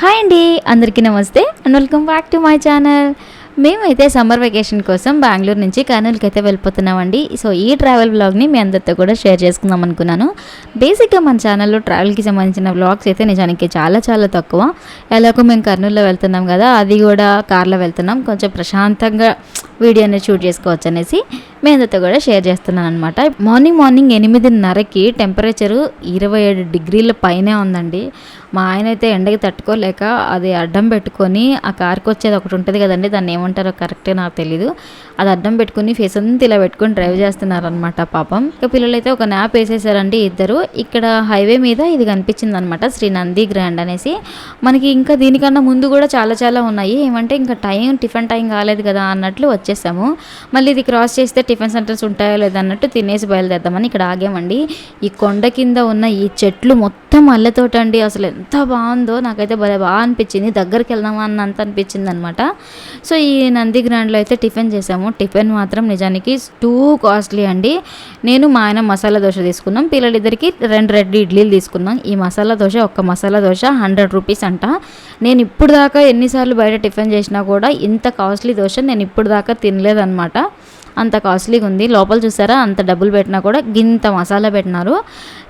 Hi అండి అందరికీ నమస్తే. And welcome back to my channel మేమైతే సమ్మర్ వెకేషన్ కోసం బెంగళూరు నుంచి కర్నూలుకి అయితే వెళ్ళిపోతున్నామండి. సో ఈ ట్రావెల్ వ్లాగ్ని మీ అందరితో కూడా షేర్ చేసుకుందాం అనుకున్నాను. బేసిక్గా మన ఛానల్లో ట్రావెల్కి సంబంధించిన వ్లాగ్స్ అయితే నిజానికి చాలా చాలా తక్కువ. ఎలాగో మేము కర్నూలులో వెళ్తున్నాం కదా అది కూడా కార్లో వెళ్తున్నాం. కొంచెం ప్రశాంతంగా వీడియోని షూట్ చేసుకోవచ్చు అనేసి. మీ అందరితో కూడా షేర్ చేస్తున్నాను అనమాట మార్నింగ్ మార్నింగ్ ఎనిమిదిన్నరకి టెంపరేచరు ఇరవై ఏడు డిగ్రీల పైనే ఉందండి. మా ఆయన అయితే ఎండకి తట్టుకోలేక అది అడ్డం పెట్టుకొని ఆ కార్కి వచ్చేది ఒకటి ఉంటుంది కదండి దాన్ని ఏమంటారో కరెక్టే నాకు తెలీదు. అది అడ్డం పెట్టుకుని ఫేస్ అంతా ఇలా పెట్టుకొని డ్రైవ్ చేస్తున్నారనమాట పాపం. ఇక పిల్లలైతే ఒక న్యాప్ వేసేసారండి ఇద్దరు. ఇక్కడ హైవే మీద ఇది కనిపించింది అనమాట శ్రీ నంది గ్రాండ్ అనేసి. మనకి ఇంకా దీనికన్నా ముందు కూడా చాలా చాలా ఉన్నాయి. ఏమంటే ఇంకా టైం టిఫిన్ టైం కాలేదు కదా అన్నట్లు వచ్చేసాము. మళ్ళీ ఇది క్రాస్ చేస్తే టిఫిన్ సెంటర్స్ ఉంటాయో లేదన్నట్టు తినేసి బయలుదేద్దామని ఇక్కడ ఆగామండి. ఈ కొండ కింద ఉన్న ఈ చెట్లు మొత్తం మల్లెతోట అండి. అసలు ఎంత బాగుందో నాకైతే భలే బాగా అనిపించింది. దగ్గరికి వెళ్దామా అన్నంత అనిపించింది అనమాట సో ఈ నంది గ్రాండ్లో అయితే టిఫిన్ చేసాము. టిఫిన్ మాత్రం నిజానికి టూ కాస్ట్లీ అండి. నేను మా ఆయన మసాలా దోశ తీసుకున్నాం. పిల్లలిద్దరికి రెండు రెడ్ ఇడ్లీలు తీసుకున్నాం. ఈ మసాలా దోశ ఒక్క మసాలా దోశ హండ్రెడ్ రూపీస్ అంట. నేను ఇప్పుడు దాకా ఎన్నిసార్లు బయట టిఫిన్ చేసినా కూడా ఇంత కాస్ట్లీ దోశ నేను ఇప్పుడు దాకా తినలేదన్నమాట అంత కాస్ట్లీగా ఉంది లోపల చూసారా? అంత డబ్బులు పెట్టినా కూడా గింత మసాలా పెట్టినారు.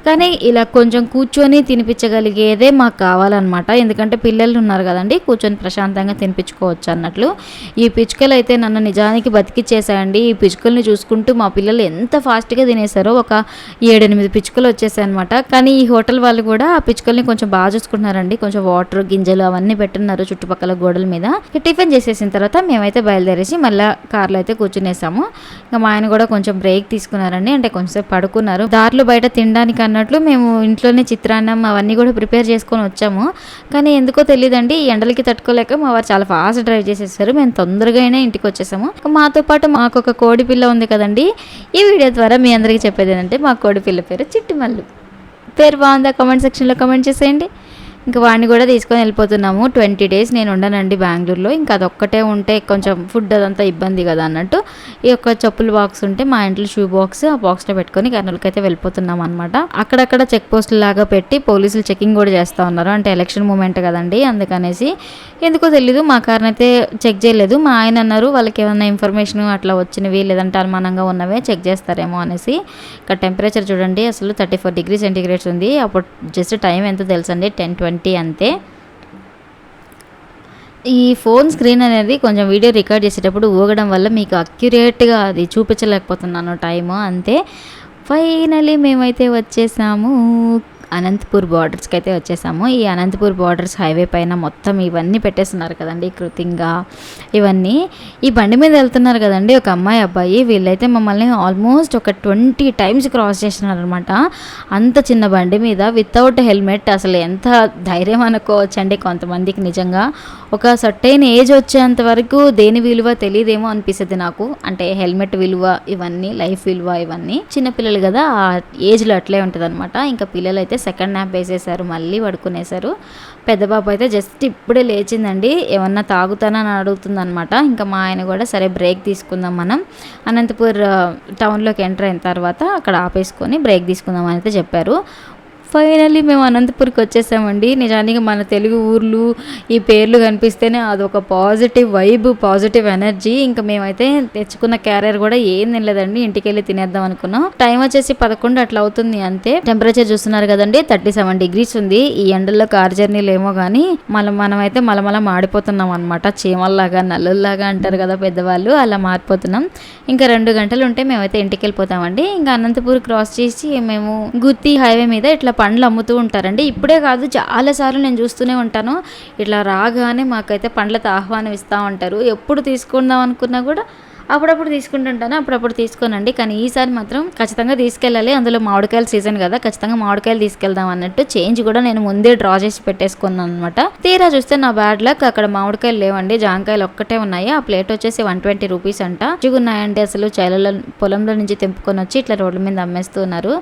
కానీ ఇలా కొంచెం కూర్చొని తినిపించగలిగేదే మాకు కావాలన్నమాట. ఎందుకంటే పిల్లలు ఉన్నారు కదండి కూర్చొని ప్రశాంతంగా తినిపించుకోవచ్చు అన్నట్లు. ఈ పిచ్చుకలు అయితే నన్ను నిజానికి బతికిచ్చేసాయండి ఈ పిచ్చుకల్ని చూసుకుంటూ మా పిల్లలు ఎంత ఫాస్ట్గా తినేసారో ఒక ఏడెనిమిది పిచ్చుకలు వచ్చేసాయనమాట కానీ ఈ హోటల్ వాళ్ళు కూడా ఆ పిచ్చుకల్ని కొంచెం బాగా చూసుకుంటున్నారండి. కొంచెం వాటర్ గింజలు అవన్నీ పెట్టున్నారు చుట్టుపక్కల గోడల మీద. టిఫిన్ చేసేసిన తర్వాత మేమైతే బయలుదేరేసి మళ్ళీ కార్లో అయితే కూర్చునేసాము. ఇంకా మా ఆయన కూడా కొంచెం బ్రేక్ తీసుకున్నారండి. అంటే కొంచెం పడుకున్నారు. దారిలో బయట తినడానికి అన్నట్లు మేము ఇంట్లోనే చిత్రాన్నం అవన్నీ కూడా ప్రిపేర్ చేసుకొని వచ్చాము. కానీ ఎందుకో తెలియదండి ఈ ఎండలకి తట్టుకోలేక మా వారు చాలా ఫాస్ట్ డ్రైవ్ చేసేసారు. మేము తొందరగా అయినా ఇంటికి వచ్చేసాము. మాతో పాటు మాకు ఒక కోడి పిల్ల ఉంది కదండి. ఈ వీడియో ద్వారా మీ అందరికీ చెప్పేది ఏంటంటే మా కోడి పిల్ల పేరు చిట్టిమల్లు. పేరు బాగుందా? కామెంట్ సెక్షన్లో కామెంట్ చేసేయండి. ఇంకా వాడిని కూడా తీసుకొని వెళ్ళిపోతున్నాము. ట్వంటీ డేస్ నేను ఉండనండి బెంగళూరులో. ఇంకా అదొక్కటే ఉంటే కొంచెం ఫుడ్ అదంతా ఇబ్బంది కదా అన్నట్టు. ఈ యొక్క చెప్పుల బాక్స్ ఉంటే మా ఇంట్లో షూ బాక్స్ ఆ బాక్స్లో పెట్టుకొని కర్నూలుకి అయితే వెళ్ళిపోతున్నాం అనమాట అక్కడక్కడ చెక్ పోస్టులు లాగా పెట్టి పోలీసులు చెకింగ్ కూడా చేస్తూ ఉన్నారు. అంటే ఎలక్షన్ మూమెంట్ కదండి అందుకనేసి. ఎందుకో తెలీదు మా కార్ని అయితే చెక్ చేయలేదు. మా ఆయన అన్నారు వాళ్ళకి ఏమైనా ఇన్ఫర్మేషన్ అట్లా వచ్చినవి లేదంటే అనుమానంగా ఉన్నవే చెక్ చేస్తారేమో అనేసి. ఇక్కడ టెంపరేచర్ చూడండి అసలు థర్టీ ఫోర్ డిగ్రీ సెంటీగ్రేడ్స్ ఉంది. అప్పుడు జస్ట్ టైం ఎంత తెలుసండి? టెన్ ట్వంటీ అంతే ఈ ఫోన్ స్క్రీన్ అనేది కొంచెం వీడియో రికార్డ్ చేసేటప్పుడు ఊగడం వల్ల మీకు అక్యురేట్గా అది చూపించలేకపోతున్నాను టైము. అంతే ఫైనలీ మేమైతే వచ్చేసాము. అనంతపూర్ బార్డర్స్కి అయితే వచ్చేసాము. ఈ అనంతపూర్ బార్డర్స్ హైవే పైన మొత్తం ఇవన్నీ పెట్టేస్తున్నారు కదండి. కృతింగా ఇవన్నీ. ఈ బండి మీద వెళ్తున్నారు కదండి ఒక అమ్మాయి అబ్బాయి. వీళ్ళైతే మమ్మల్ని ఆల్మోస్ట్ ఒక ట్వంటీ టైమ్స్ క్రాస్ చేసినారనమాట అంత చిన్న బండి మీద వితౌట్ హెల్మెట్ అసలు ఎంత ధైర్యం అనుకోవచ్చండి కొంతమందికి నిజంగా. ఒక సర్టైన్ ఏజ్ వచ్చేంత వరకు దేని విలువ తెలియదేమో అనిపిస్తుంది నాకు. అంటే హెల్మెట్ విలువ ఇవన్నీ లైఫ్ విలువ ఇవన్నీ. చిన్నపిల్లలు కదా ఆ ఏజ్లో అట్లే ఉంటుంది అనమాట ఇంకా పిల్లలు అయితే సెకండ్ న్యాప్ వేసేసారు మళ్ళీ పడుకునేసారు పెద్ద అయితే జస్ట్ ఇప్పుడే లేచిందండి ఏమన్నా తాగుతానని అడుగుతుంది అనమాట ఇంకా మా ఆయన కూడా సరే బ్రేక్ తీసుకుందాం మనం. అనంతపూర్ టౌన్లోకి ఎంటర్ అయిన తర్వాత అక్కడ ఆపేసుకొని బ్రేక్ తీసుకుందాం అని అయితే చెప్పారు. ఫైనల్లీ మేము అనంతపూర్కి వచ్చేసామండి. నిజానికి మన తెలుగు ఊర్లు ఈ పేర్లు కనిపిస్తేనే అదొక పాజిటివ్ వైబ్ పాజిటివ్ ఎనర్జీ. ఇంకా మేమైతే తెచ్చుకున్న క్యారియర్ కూడా ఏం తినలేదండి. ఇంటికి వెళ్ళి తినేద్దాం అనుకున్నాం. టైం వచ్చేసి పదకొండు అట్లా అవుతుంది అంతే. టెంపరేచర్ చూస్తున్నారు కదండి థర్టీ సెవెన్ డిగ్రీస్ ఉంది. ఈ ఎండల్లో కార్ జర్నీలు ఏమో కానీ మనం మనమైతే మలమల మాడిపోతున్నాం అనమాట చీమల్లాగా నల్లుల్లాగా అంటారు కదా పెద్దవాళ్ళు అలా మారిపోతున్నాం. ఇంకా రెండు గంటలు ఉంటే మేమైతే ఇంటికి వెళ్ళిపోతామండి ఇంకా అనంతపూర్ క్రాస్ చేసి మేము గుత్తి హైవే మీద ఇట్లా పండ్లు అమ్ముతూ ఉంటారండి. ఇప్పుడే కాదు చాలాసార్లు నేను చూస్తూనే ఉంటాను. ఇట్లా రాగానే మాకైతే పండ్లతో ఆహ్వానం ఇస్తూ ఉంటారు. ఎప్పుడు తీసుకుందాం అనుకున్నా కూడా అప్పుడప్పుడు తీసుకుంటుంటాను అప్పుడప్పుడు తీసుకోనండి. కానీ ఈసారి మాత్రం ఖచ్చితంగా తీసుకెళ్ళాలి. అందులో మామిడికాయల సీజన్ కదా ఖచ్చితంగా మామిడికాయలు తీసుకెళ్దాం అన్నట్టు చేంజ్ కూడా నేను ముందే డ్రా చేసి పెట్టేసుకున్నాను అనమాట తీరా చూస్తే నా బ్యాడ్ లక్ అక్కడ మామిడికాయలు లేవండి. జాంకాయలు ఒక్కటే ఉన్నాయి. ఆ ప్లేట్ వచ్చేసి వన్ ట్వంటీ రూపీస్ అంట. ఉన్నాయండి అసలు చైలలో పొలంలో నుంచి తెంపుకొని వచ్చి ఇట్లా రోడ్ల మీద అమ్మేస్తున్నారు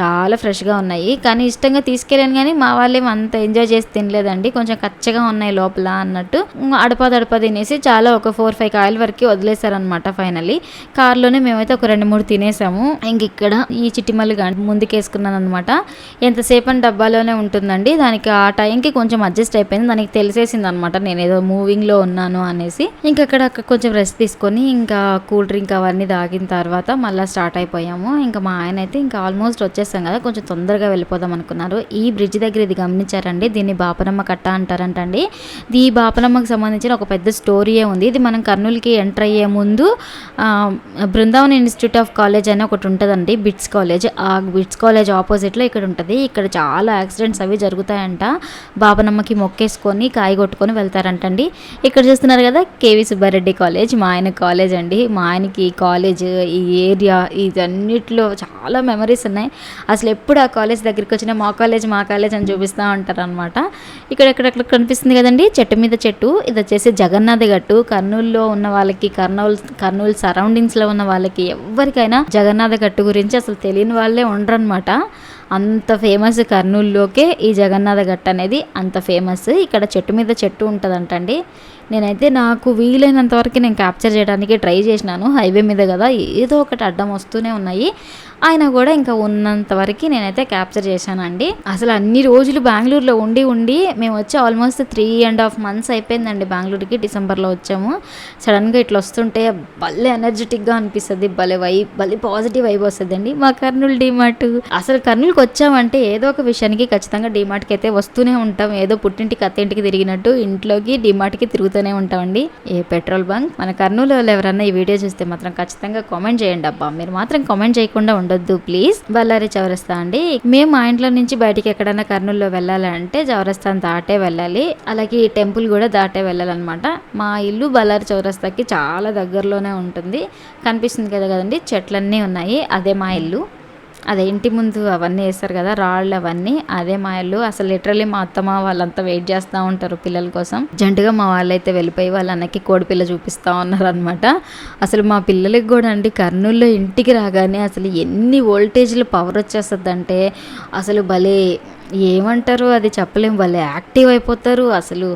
చాలా ఫ్రెష్గా ఉన్నాయి. కానీ ఇష్టంగా తీసుకెళ్ళాను కానీ మా వాళ్ళేం అంత ఎంజాయ్ చేసి తినలేదండి. కొంచెం కచ్చగా ఉన్నాయి లోపల అన్నట్టు. ఉమ్, అడపా తినేసి చాలా ఒక ఫోర్ ఫైవ్ కాయల వరకు వదిలేశారనమాట ఫైనల్లీ. కార్లోనే మేమైతే ఒక రెండు మూడు తినేసాము. ఇంక ఇక్కడ ఈ చిట్టిమల్లి ముందుకేసుకున్నాను అనమాట ఎంతసేపు అని డబ్బాలోనే ఉంటుందండి. దానికి ఆ టైంకి కొంచెం అడ్జస్ట్ అయిపోయింది. దానికి తెలిసేసింది అనమాట నేను ఏదో మూవింగ్లో ఉన్నాను అనేసి. ఇంకా అక్కడ కొంచెం రెస్ట్ తీసుకొని ఇంకా కూల్ డ్రింక్ అవన్నీ తాగిన తర్వాత మళ్ళీ స్టార్ట్ అయిపోయాము. ఇంకా మా ఆయన అయితే ఇంకా ఆల్మోస్ట్ వచ్చేసాం కదా. కొంచెం తొందరగా వెళ్ళిపోదాం అనుకున్నారు. ఈ బ్రిడ్జ్ దగ్గర ఇది గమనించారండి. దీన్ని బాపనమ్మ కట్ట అంటారంటండి. ఈ బాపనమ్మకి సంబంధించిన ఒక పెద్ద స్టోరీయే ఉంది. ఇది మనం కర్నూలుకి ఎంటర్ అయ్యే ముందు బృందావన్ ఇన్స్టిట్యూట్ ఆఫ్ కాలేజ్ అని ఒకటి ఉంటుందండి బిట్స్ కాలేజ్. ఆ బిట్స్ కాలేజ్ ఆపోజిట్లో ఇక్కడ ఉంటుంది. ఇక్కడ చాలా యాక్సిడెంట్స్ అవి జరుగుతాయంట. బాబనమ్మకి మొక్కేసుకొని కాయ కొట్టుకొని వెళ్తారంటండి. ఇక్కడ చూస్తున్నారు కదా కేవీ సుబ్బారెడ్డి కాలేజ్ మా ఆయన కాలేజ్ అండి. మా ఆయనకి ఈ కాలేజ్ ఈ ఏరియా ఇదన్నిట్లో చాలా మెమరీస్ ఉన్నాయి. అసలు ఎప్పుడు ఆ కాలేజ్ దగ్గరికి వచ్చినా మా కాలేజ్ మా కాలేజ్ అని చూపిస్తూ ఉంటారు అనమాట ఇక్కడ ఎక్కడెక్కడ కనిపిస్తుంది కదండి చెట్టు మీద చెట్టు. ఇది వచ్చేసి జగన్నాథ గట్టు. కర్నూలులో ఉన్న వాళ్ళకి కర్నూలు కర్నూలు సరౌండింగ్స్లో ఉన్న వాళ్ళకి ఎవరికైనా జగన్నాథ గట్టు గురించి అసలు తెలియని వాళ్ళే ఉండరనమాట అంత ఫేమస్ కర్నూలులోకే ఈ జగన్నాథ గట్టు అనేది అంత ఫేమస్ ఇక్కడ చెట్టు మీద చెట్టు ఉంటుందంటండి. నేనైతే నాకు వీలైనంత వరకు నేను క్యాప్చర్ చేయడానికి ట్రై చేసినాను. హైవే మీద కదా ఏదో ఒకటి అడ్డం వస్తూనే ఉన్నాయి. ఆయన కూడా ఇంకా ఉన్నంత వరకు నేనైతే క్యాప్చర్ చేశానండి. అసలు అన్ని రోజులు బెంగళూరులో ఉండి ఉండి మేము వచ్చి almost three and half months అయిపోయిందండి బెంగళూరుకి డిసెంబర్లో వచ్చాము. సడన్గా ఇట్లా వస్తుంటే భలే ఎనర్జెటిక్గా అనిపిస్తుంది భలే వైబ్ భలే పాజిటివ్ వైబ్ వస్తుందండి మా కర్నూలు డిమార్ట్. అసలు కర్నూలుకి వచ్చామంటే ఏదో ఒక విషయానికి ఖచ్చితంగా డిమార్ట్కి అయితే వస్తూనే ఉంటాం. ఏదో పుట్టింటికి అత్తింటికి తిరిగినట్టు ఇంట్లోకి డిమార్ట్కి చూస్తూనే ఉంటామండి. ఏ పెట్రోల్ బంక్ మన కర్నూలు వాళ్ళు ఎవరన్నా ఈ వీడియో చూస్తే మాత్రం ఖచ్చితంగా కామెంట్ చేయండి అబ్బా. మీరు మాత్రం కామెంట్ చేయకుండా ఉండొద్దు ప్లీజ్. బళ్ళారి చౌరస్తా అండి. మేము మా ఇంట్లో నుంచి బయటికి ఎక్కడైనా కర్నూలులో వెళ్ళాలంటే చౌరస్తాను దాటే వెళ్ళాలి. అలాగే ఈ టెంపుల్ కూడా దాటే వెళ్ళాలన్నమాట. మా ఇల్లు బళ్ళారి చౌరస్తాకి చాలా దగ్గరలోనే ఉంటుంది. కనిపిస్తుంది కదా కదండి చెట్లన్నీ ఉన్నాయి. అదే మా ఇల్లు. అదే ఇంటి ముందు అవన్నీ వేస్తారు కదా రాళ్ళు అవన్నీ అదే మా ఇల్లు అసలు లిటరలీ మా అత్తమ్మ వాళ్ళంతా వెయిట్ చేస్తూ ఉంటారు పిల్లల కోసం. జంటగా మా వాళ్ళైతే వెళ్ళిపోయి వాళ్ళ అన్నకి కోడిపిల్ల చూపిస్తూ ఉన్నారు అనమాట అసలు మా పిల్లలకి కూడా అండి కర్నూలులో ఇంటికి రాగానే అసలు ఎన్ని వోల్టేజ్లు పవర్ వచ్చేస్తుందంటే అసలు భలే ఏమంటారు అది చెప్పలేము భలే యాక్టివ్ అయిపోతారు. అసలు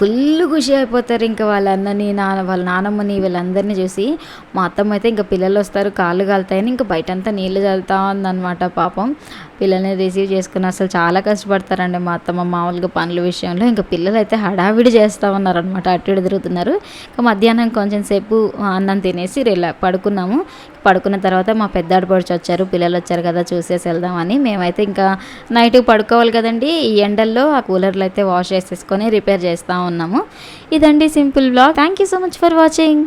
ఫుల్ ఖుషి అయిపోతారు ఇంకా వాళ్ళ అన్నని నాన్న వాళ్ళ నానమ్మని వీళ్ళందరినీ చూసి. మా అత్తమ్మ అయితే ఇంకా పిల్లలు వస్తారు కాళ్ళు కాలుతాయని ఇంకా బయటంతా నీళ్ళు చల్లుతా ఉందన్నమాట పాపం. పిల్లల్ని రిసీవ్ చేసుకుని అసలు చాలా కష్టపడతారండి మా అత్తమ్మ మామూలుగా పనుల విషయంలో. ఇంకా పిల్లలు అయితే హడావిడి చేస్తూ ఉన్నారనమాట అటు ఇటు తిరుగుతున్నారు. ఇంకా మధ్యాహ్నం కొంచెం సేపు అన్నం తినేసి రిలా పడుకున్నాము. పడుకున్న తర్వాత మా పెద్ద ఆడపడుచు వచ్చారు. పిల్లలు వచ్చారు కదా చూసేసి వెళ్దామని. మేమైతే ఇంకా నైట్ పడుకోవాలి కదండి. ఈ ఎండల్లో ఆ కూలర్లు అయితే వాష్ చేసేసుకొని రిపేర్ చేస్తూ ఉన్నాము. ఇదండి simple blog thank you so much for watching